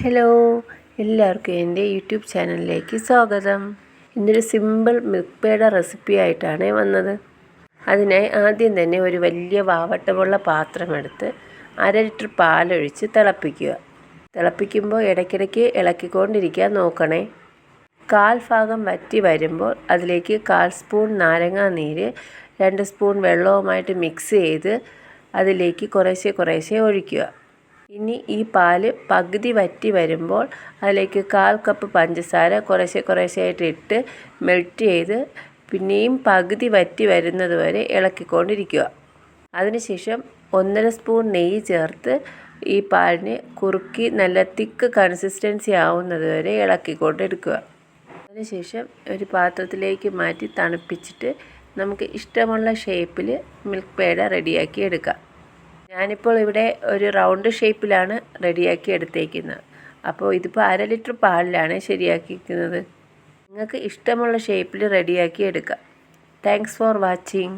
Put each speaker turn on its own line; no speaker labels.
Hello എല്ലാവർക്കും എന്റെ YouTube ചാനലിലേക്ക് സ്വാഗതം. ഇന്നൊരു സിമ്പിൾ മിൽക്ക് പേട റെസിപ്പി ആയിട്ടാണ് വന്നത്. അതിനായി ആദ്യം തന്നെ ഒരു വലിയ വാവട്ടമുള്ള പാത്രമെടുത്ത് അര ലിറ്റർ പാലൊഴിച്ച് തിളപ്പിക്കുക. തിളപ്പിക്കുമ്പോൾ ഇടയ്ക്കിടയ്ക്ക് ഇളക്കിക്കൊണ്ടിരിക്കാൻ നോക്കണേ. കാൽ ഭാഗം വറ്റി വരുമ്പോൾ അതിലേക്ക് കാൽ സ്പൂൺ നാരങ്ങാ നീര് രണ്ട് സ്പൂൺ വെള്ളവുമായിട്ട് മിക്സ് ചെയ്ത് അതിലേക്ക് കുറേശ്ശെ കുറേശ്ശെ ഒഴിക്കുക. ഇനി ഈ പാൽ പകുതി വറ്റി വരുമ്പോൾ അതിലേക്ക് കാൽ കപ്പ് പഞ്ചസാര കുറേശ്ശെ കുറേശ്ശെയായിട്ട് ഇട്ട് മെൽറ്റ് ചെയ്ത് പിന്നെയും പകുതി വറ്റി വരുന്നത് വരെ ഇളക്കിക്കൊണ്ടിരിക്കുക. അതിനുശേഷം ഒന്നര സ്പൂൺ നെയ്യ് ചേർത്ത് ഈ പാലിനെ കുറുക്കി നല്ല തിക്ക് കൺസിസ്റ്റൻസി ആവുന്നത് വരെ ഇളക്കിക്കൊണ്ടിരിക്കുക. അതിനുശേഷം ഒരു പാത്രത്തിലേക്ക് മാറ്റി തണുപ്പിച്ചിട്ട് നമുക്ക് ഇഷ്ടമുള്ള ഷേപ്പിൽ മിൽക്ക് പേട റെഡിയാക്കി എടുക്കാം. ഞാനിപ്പോൾ ഇവിടെ ഒരു റൗണ്ട് ഷേപ്പിലാണ് റെഡിയാക്കി എടുത്തേക്കുന്നത്. അപ്പോൾ ഇതിപ്പോൾ അര ലിറ്റർ പാലിലാണ് ശരിയാക്കിയിരിക്കുന്നത്. നിങ്ങൾക്ക് ഇഷ്ടമുള്ള ഷേപ്പിൽ റെഡിയാക്കി എടുക്കാം. Thanks for watching.